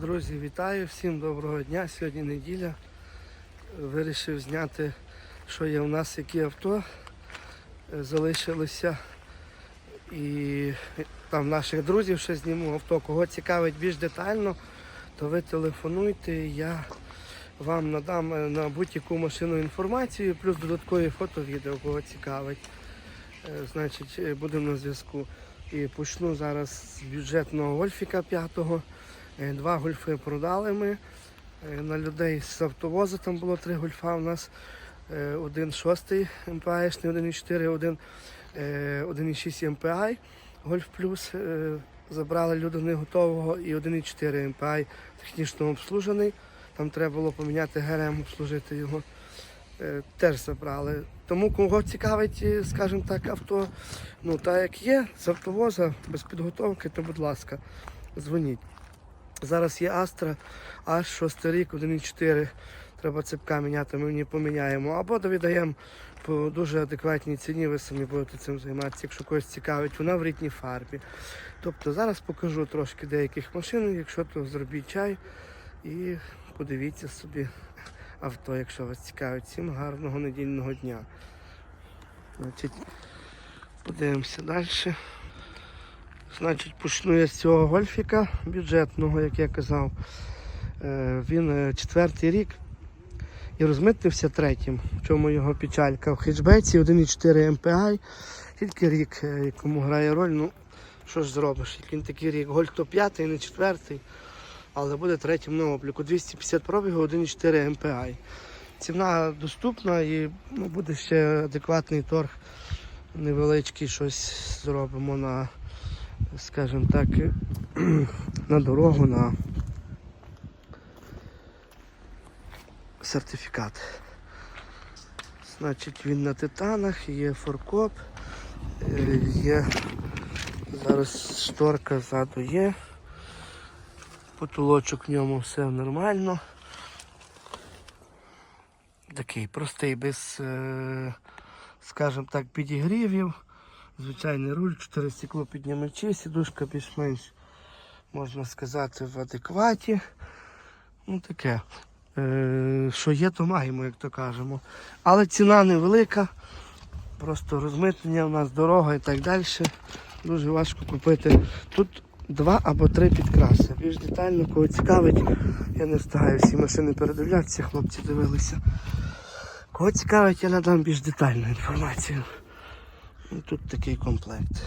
Друзі, вітаю, всім доброго дня. Сьогодні неділя. Вирішив зняти, що є у нас, які авто залишилися. І там наших друзів ще зніму авто. Кого цікавить більш детально, то ви телефонуйте. Я вам надам е, на будь-яку машину інформацію, плюс додаткові фото, відео, кого цікавить. Е, Значить, е, будемо на зв'язку. І почну зараз з бюджетного гольфіка 5-го. Е, Два гольфи продали ми. Е, На людей з автовозу там було три гольфа. У нас е, один шостий МПАшний, 1,4, один е, 1,6 MPI Гольф Плюс. е, Забрали люди не готового і 1,4 MPI технічно обслужений. Там треба було поміняти ГРМ, обслужити його. Е, Теж забрали. Тому кого цікавить, е, скажімо так, авто, ну так як є, з автовоза, без підготовки, то будь ласка, дзвоніть. Зараз є Астра, аж 6 рік, 1,4. Треба цепка міняти, ми мені поміняємо. Або довідаємо по дуже адекватній ціні, ви самі будете цим займатися, якщо когось цікавить, вона в рідній фарбі. Тобто зараз покажу трошки деяких машин, якщо то зробіть чай і подивіться собі авто, якщо вас цікавить. Всім гарного недільного дня. Значить, подивимося далі. Значить, почну я з цього гольфіка бюджетного, як я казав. Е, Він е, четвертий рік і розмитнився третім. В чому його печалька? В хетчбеці 1,4 MPI, тільки рік, е, якому грає роль. Ну, що ж зробиш? Як він такий рік. Гольф то п'ятий, не четвертий, але буде третім на обліку. 250 пробігу, 1,4 MPI. Ціна доступна і ну, буде ще адекватний торг. Невеличкий щось зробимо на скажімо так, на дорогу на сертифікат. Значить, він на титанах, є форкоп, е, є зараз шторка ззаду є. Потолочок в ньому все нормально. Такий простий, без, е, скажімо так, підігрівів. Звичайний руль, 4 стекло піднімачі, сідушка більш-менш, можна сказати, в адекваті. Ну таке. Е, що є, то маємо, як то кажемо. Але ціна невелика. Просто розмитнення у нас дорога і так далі. Дуже важко купити. Тут два або три підкраси. Більш детально, кого цікавить, я не встигаю всі машини передивлятися, хлопці дивилися. Кого цікавить, я надам більш детальну інформацію. І тут такий комплект.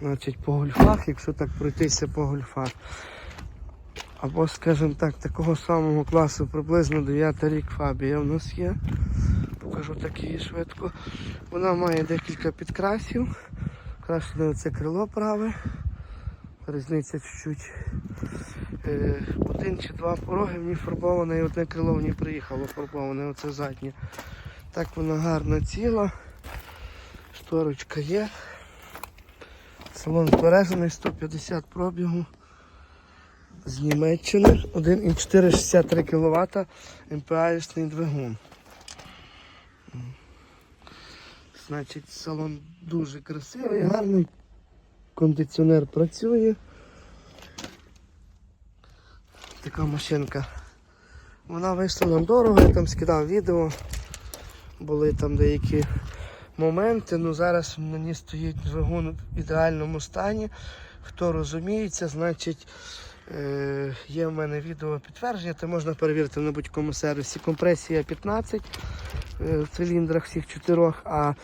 Значить, по гольфах, якщо так пройтися по гольфах. Або, скажімо так, такого самого класу, приблизно 9 рік Фабія в нас є. Покажу так її швидко. Вона має декілька підкрасів. Крашене оце крило праве. Різниця чуть-чуть. Е, один чи два пороги ній фарбоване і одне крило в ній приїхало фарбоване, оце заднє. Так вона гарна ціла. Шторочка є. Салон збережений, 150 пробігу. З Німеччини 1,463 кВт МПАшний двигун. Значить, салон дуже красивий, гарний. Кондиціонер працює. Така машинка. Вона вийшла нам дорого, я там скидав відео. Були там деякі моменти. Ну зараз ній стоїть двигун в ідеальному стані. Хто розуміється, значить е, є в мене відео підтвердження, це можна перевірити на будь-якому сервісі. Компресія 15 е, в циліндрах всіх чотирьох, а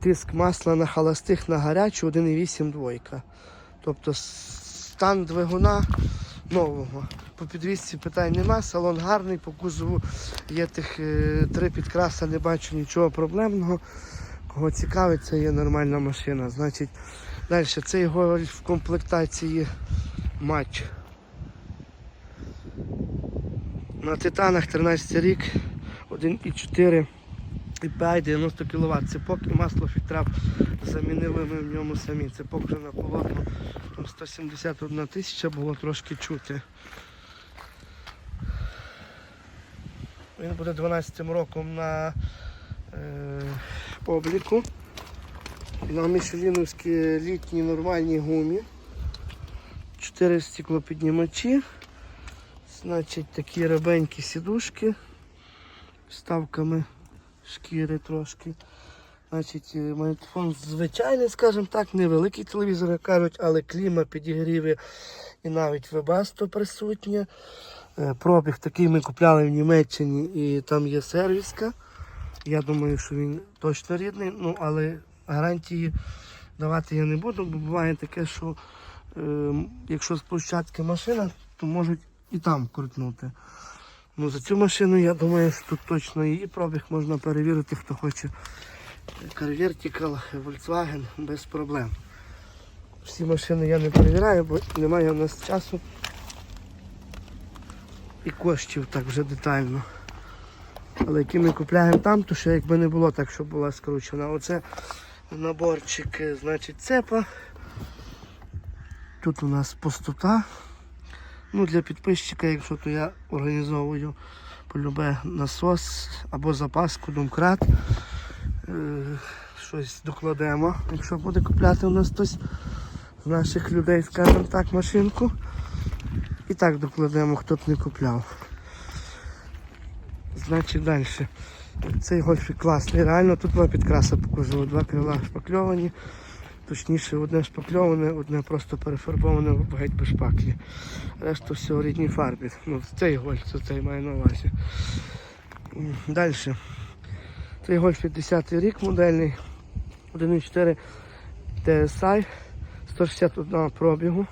тиск масла на холостих на гарячу 1,8 двойка. Тобто стан двигуна нового. По підвісці питань нема, салон гарний, по кузову є тих е, три підкраса, не бачу нічого проблемного. Кого цікавить, це є нормальна машина. Значить, далі цей гольф в комплектації матч. На титанах 13 рік, 1,4 і 5 90 кВт. Цепок і масло фільтрав замінили ми в ньому самі. Цепок вже на полотно. Там 171 тисяча було трошки чути. Він буде 12 роком на е, обліку. На мішеліновській літній нормальній гумі. Чотири стеклопіднімачі. Значить, такі рабенькі сідушки з ставками шкіри трошки. Значить, е, магнітофон звичайний, скажімо так, невеликий телевізор, як кажуть, але кліма, підігріви і навіть вебасто присутнє. Е, Пробіг такий ми купляли в Німеччині і там є сервіска. Я думаю, що він точно рідний, ну але гарантії давати я не буду, бо буває таке, що е, якщо з площадки машина, то можуть і там крутнути. Ну, за цю машину я думаю, що тут точно її пробіг можна перевірити, хто хоче. Car Vertical, Volkswagen без проблем. Всі машини я не перевіряю, бо немає в нас часу і коштів так вже детально. Але які ми купляємо там, то ще якби не було так, щоб була скручена. Оце наборчик, е, значить, цепа. Тут у нас пустота. Ну, для підписчика, якщо то я організовую полюбе насос або запаску, домкрат. Е, щось докладемо, якщо буде купляти у нас хтось з наших людей, скажімо так, машинку. І так докладемо, хто б не купляв. Значить далі. Цей гольфік класний. Реально тут два підкраса покажу. Два крила шпакльовані. Точніше, одне шпакльоване, одне просто перефарбоване геть без шпаклі. Решта все в рідній фарбі. Ну, цей гольф, це цей має на увазі. Далі. Цей гольф 50 рік модельний. 1.4 TSI, 161 пробігу.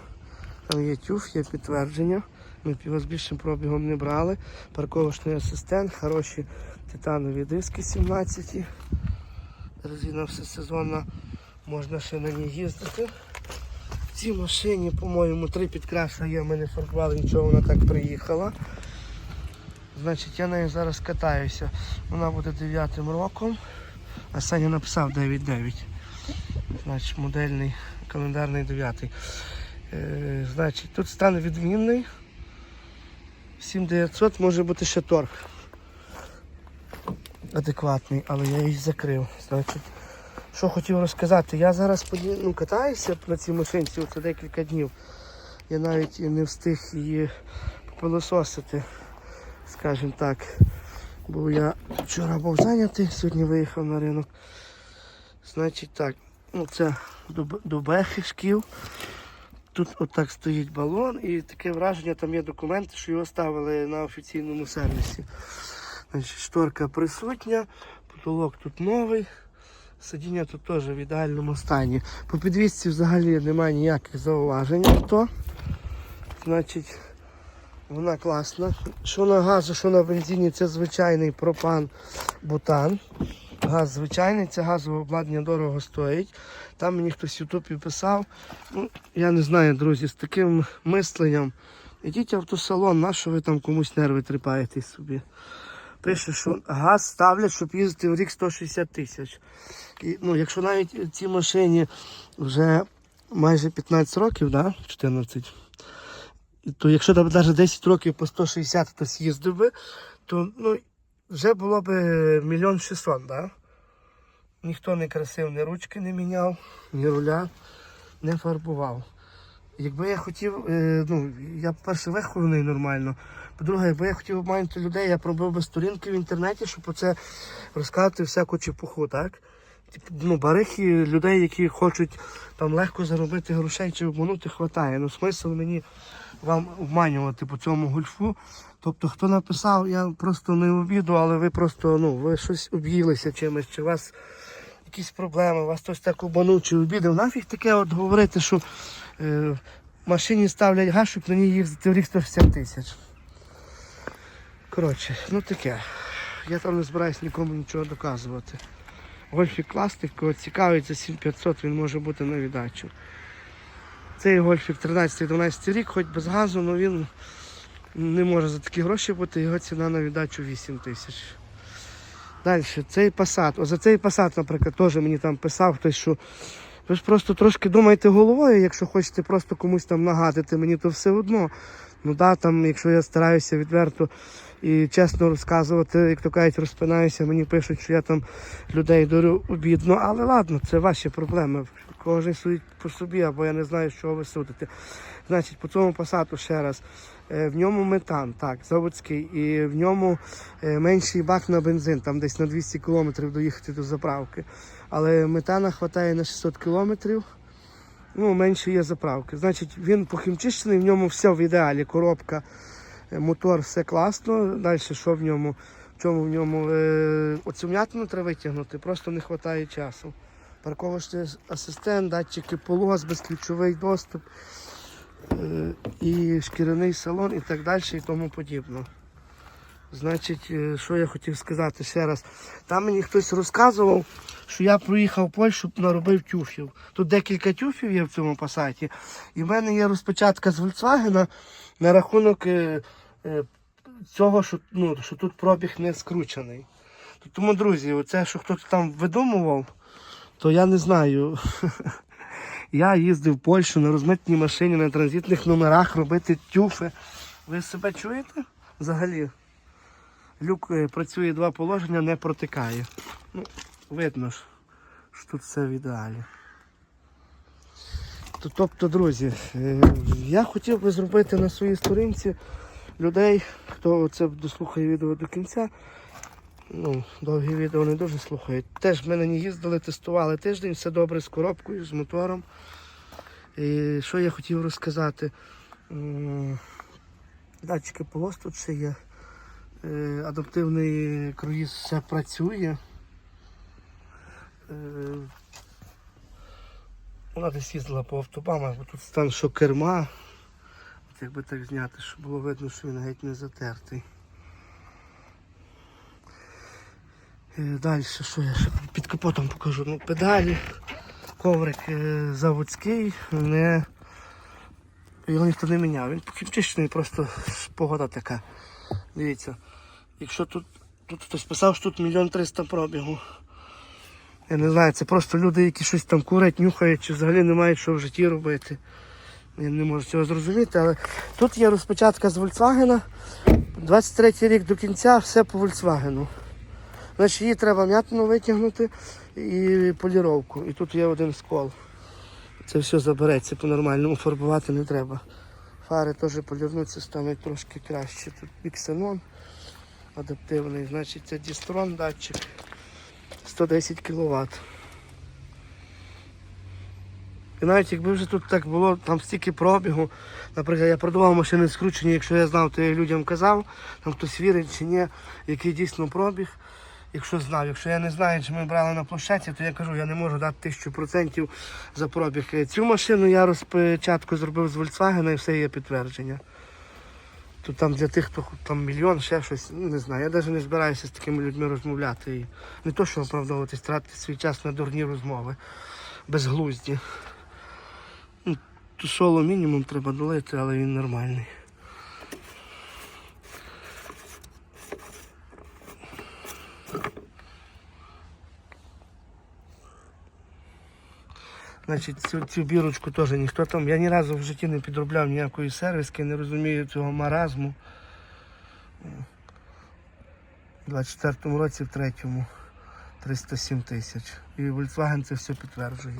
Там є тюф, є підтвердження. Ми його з більшим пробігом не брали. Парковочний асистент, хороші титанові диски 17. Резина всесезонна, можна ще на ній їздити. В цій машині, по-моєму, три підкраси є, ми не фарбували нічого, вона так приїхала. Значить, я нею зараз катаюся. Вона буде 9 роком, а Саня написав 9.9. Значить, модельний календарний 9. Е, значить, тут стан відмінний. 7900 може бути ще торг. Адекватний, але я її закрив. Значить, що хотів розказати, я зараз ну, катаюся на цій машинці оце декілька днів. Я навіть і не встиг її попилососити, скажімо так. Бо я вчора був зайнятий, сьогодні виїхав на ринок. Значить так, ну це дубехи шкіл. Тут отак стоїть балон і таке враження, там є документи, що його ставили на офіційному сервісі. Значить, шторка присутня, потолок тут новий, сидіння тут теж в ідеальному стані. По підвісці взагалі немає ніяких зауважень. авто. Значить, вона класна. Що на газу, що на бензині, це звичайний пропан бутан. Газ звичайний, це газове обладнання дорого стоїть. Там мені хтось в Ютубі писав. Ну, я не знаю, друзі, з таким мисленням. Ідіть в автосалон, на що ви там комусь нерви тріпаєте собі. Пише, що газ ставлять, щоб їздити в рік 160 тисяч. І, ну, якщо навіть цій машині вже майже 15 років, да? 14, то якщо навіть 10 років по 160 хтось їздив би, то ну, вже було б мільйон шістсот, да? Ніхто не красив, ні ручки не міняв, ні руля не фарбував. Якби я хотів, е, ну, я перше вихований нормально. По-друге, якби я хотів обманути людей, я пробив би сторінки в інтернеті, щоб оце розказати всяку чепуху, так? Типу, ну, барихи людей, які хочуть там легко заробити грошей чи обманути, хватає. Ну, смисл мені вам обманювати по цьому гольфу. Тобто, хто написав, я просто не обіду, але ви просто ну, ви щось об'їлися чимось, чи у вас якісь проблеми, у вас хтось так обманув чи обідав. Нафіг таке от говорити, що е, машині ставлять газ, щоб на ній їздити в рік 160 тисяч. Коротше, ну таке. Я там не збираюсь нікому нічого доказувати. Гольфік класний, кого цікавить за 7500 він може бути на віддачу. Цей гольфік 13-12 рік, хоч без газу, але він не може за такі гроші бути, його ціна на віддачу 8 тисяч. Далі, цей Passat. О, за цей Passat, наприклад, теж мені там писав хтось, що ви ж просто трошки думайте головою, якщо хочете просто комусь там нагадати, мені то все одно. Ну да, там, якщо я стараюся відверто і чесно розказувати, як то кажуть, розпинаюся, мені пишуть, що я там людей дурю обідно, але ладно, це ваші проблеми. кожен судить по собі, або я не знаю, що ви судите. Значить, по цьому пасату ще раз. Е, В ньому метан, так, заводський, і в ньому е, менший бак на бензин, там десь на 200 кілометрів доїхати до заправки. Але метана вистачає на 600 кілометрів. Ну, менше є заправки. Значить, він похімчищений, в ньому все в ідеалі. Коробка, е, мотор, все класно. Далі що в ньому? В чому в ньому? Е, оцю м'ятину треба витягнути, просто не вистачає часу. Парковочний асистент, датчики полос, безключовий доступ, е, і шкіряний салон і так далі і тому подібне. Значить, е, що я хотів сказати ще раз. Там мені хтось розказував, що я проїхав Польщу, наробив тюфів. Тут декілька тюфів є в цьому пасаті. І в мене є розпечатка з Volkswagen на рахунок е, е, цього, що, ну, що тут пробіг не скручений. Тому, друзі, оце, що хтось там видумував, то я не знаю. Я їздив в Польщу на розмитній машині на транзитних номерах робити тюфи. Ви себе чуєте взагалі? Люк е, працює два положення, не протикає. Ну, видно ж, що тут все в ідеалі. Тобто, друзі, е, я хотів би зробити на своїй сторінці людей, хто це дослухає відео до кінця. Ну, довгі відео не дуже слухають. Теж ми на ній їздили, тестували тиждень, все добре з коробкою, з мотором. І що я хотів розказати? Датчики полос тут ще є. Е, Адаптивний круїз все працює. Е, Вона десь їздила по автобамах, бо тут стан що керма. От якби так зняти, щоб було видно, що він геть не затертий. Е, Далі, що я ще під капотом покажу? Ну, педалі, коврик заводський, не... його ніхто не міняв. Він покіпчищений, просто погода така. Дивіться, якщо тут, тут хтось писав, що тут мільйон триста пробігу. Я не знаю, це просто люди, які щось там курять, нюхають, чи взагалі не мають що в житті робити. Я не можу цього зрозуміти, але тут є розпочатка з Volkswagen. 23 рік до кінця все по Volkswagen. Значить, її треба м'ятину витягнути і поліровку. І тут є один скол. Це все забереться по-нормальному, фарбувати не треба. Фари теж полірнуться, стануть трошки краще. Тут біксенон адаптивний, значить це дістрон датчик 110 кВт. І навіть якби вже тут так було, там стільки пробігу, наприклад, я продавав машини скручені, якщо я знав, то я людям казав, там хтось вірить чи ні, який дійсно пробіг. Якщо знав, якщо я не знаю, чи ми брали на площадці, то я кажу, я не можу дати тисячу процентів за пробіг. Цю машину я розпечатку зробив з Volkswagen і все є підтвердження. Тут там для тих, хто там мільйон, ще щось, ну, не знаю. Я навіть не збираюся з такими людьми розмовляти. І не то, що оправдовуватись, тратити свій час на дурні розмови. Безглузді. Ну, Тусолу мінімум треба долити, але він нормальний. Значить, цю, цю бірочку теж ніхто там. Я ні разу в житті не підробляв ніякої сервіски, не розумію цього маразму. У 24-му році, в третьому 307 тисяч. І Volkswagen це все підтверджує.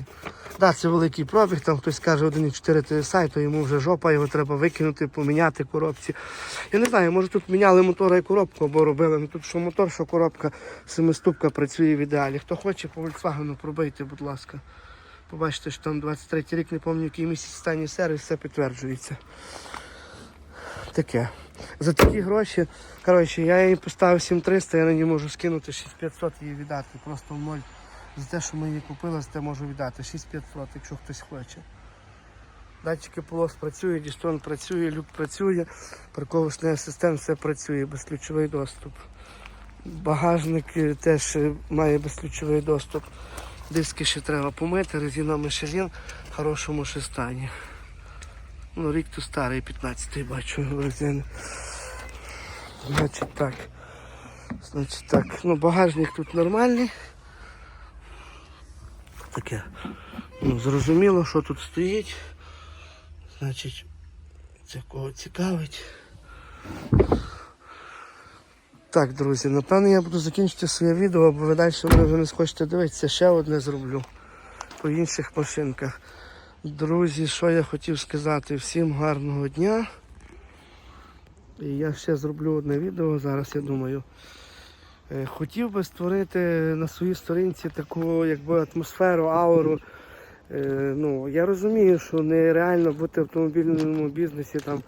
Да, це великий пробіг, там хтось каже 1,4 TSI, то йому вже жопа, його треба викинути, поміняти коробці. Я не знаю, може тут міняли мотора і коробку або робили. Ну тут що мотор, що коробка, семиступка працює в ідеалі. Хто хоче по Volkswagen, пробийте, будь ласка. Побачите, що там 23 рік, не пам'ятаю, який місяць останній сервіс, все підтверджується. Таке. За такі гроші, коротше, я їй поставив 7300, я на ній можу скинути 6500 її віддати. Просто в ноль. За те, що ми її купили, за те можу віддати. 6500, якщо хтось хоче. Датчики полос працюють, дістон працює, люк працює, парковочний асистент, все працює, безключовий доступ. Багажник е, теж е, має безключовий доступ. Диски ще треба помити, резина Мишелін в хорошому ще стані. Ну, рік то старий, 15-й бачу резини. Значить так. Значить так. Ну, багажник тут нормальний. Таке. Ну, зрозуміло, що тут стоїть. Значить, це кого цікавить. Так, друзі, напевно я буду закінчити своє відео, бо ви далі мене вже не схочете дивитися. Ще одне зроблю. по інших машинках. Друзі, що я хотів сказати? Всім гарного дня. І я ще зроблю одне відео зараз, я думаю. Е, Хотів би створити на своїй сторінці таку якби атмосферу, ауру. Е, Ну, я розумію, що нереально бути в автомобільному бізнесі там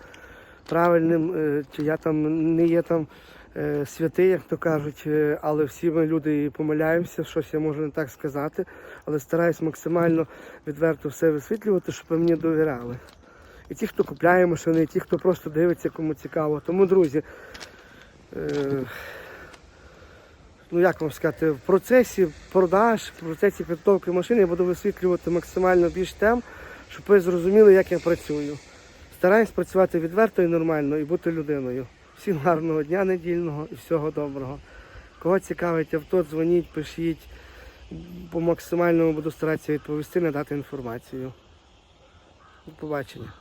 правильним, е, чи я там не є там святий, як то кажуть, е, але всі ми люди і помиляємося, щось я можу не так сказати, але стараюсь максимально відверто все висвітлювати, щоб ви мені довіряли. І ті, хто купляє машини, і ті, хто просто дивиться, кому цікаво. Тому, друзі, е, ну як вам сказати, в процесі продаж, в процесі підготовки машини я буду висвітлювати максимально більш тем, щоб ви зрозуміли, як я працюю. Стараюсь працювати відверто і нормально і бути людиною. Всім гарного дня недільного і всього доброго. Кого цікавить авто, дзвоніть, пишіть. По максимальному буду старатися відповісти, надати інформацію. До побачення.